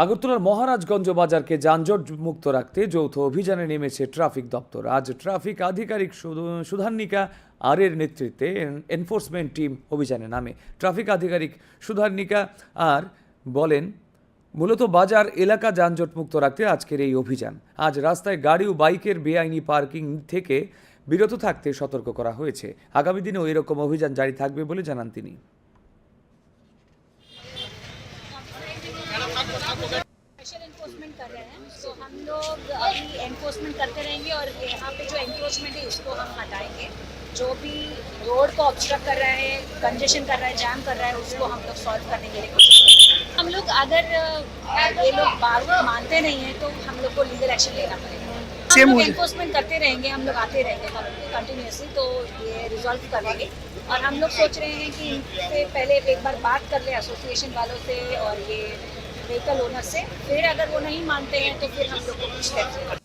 আগরতলার মহারাজগঞ্জ বাজারকে যানজট মুক্ত রাখতে যৌথ অভিযানে নেমেছে ট্রাফিক দপ্তর। আজ ট্রাফিক আধিকারিক সুধ- সুধান্নিকা আর এর নেতৃত্বে এনফোর্সমেন্ট টিম অভিযানে নামে। ট্রাফিক আধিকারিক সুধান্নিকা আর বলেন, মূলত বাজার, এলাকা যানজট মুক্ত রাখতে আজকের এই অভিযান। আজ রাস্তায় গাড়ি ও বাইকের বেআইনি পার্কিং থেকে বিরত থাকতে সতর্ক করা হয়েছে। আগামী দিনেও এরকম অভিযান জারি থাকবে বলে জানান তিনি। स्पेशल एनफोर्समेंट कर रहे हैं। तो हम लोग अभी एनफोर्समेंट करते रहेंगे और यहाँ पे जो एनक्रोचमेंट है उसको हम हटाएँगे। जो भी रोड को ऑब्स्ट्रक्ट कर रहा है कंजेशन कर रहा है जाम कर रहा है उसको हम लोग सॉल्व करने के लिए कोशिश करेंगे हम लोग अगर ये लोग बार मानते नहीं हैं तो हम लोग को लीगल एक्शन लेना पड़ेगा। हम लोग एनफोर्समेंट करते रहेंगे हम लोग आते रहेंगे कंटिन्यूसली तो ये रिजॉल्व करेंगे। और हम लोग सोच रहे हैं कि इनसे पहले एक बार बात कर ले एसोसिएशन वालों से और ये व्हीकल ओनर से, फिर अगर वो नहीं मानते हैं तो फिर हम लोग को कुछ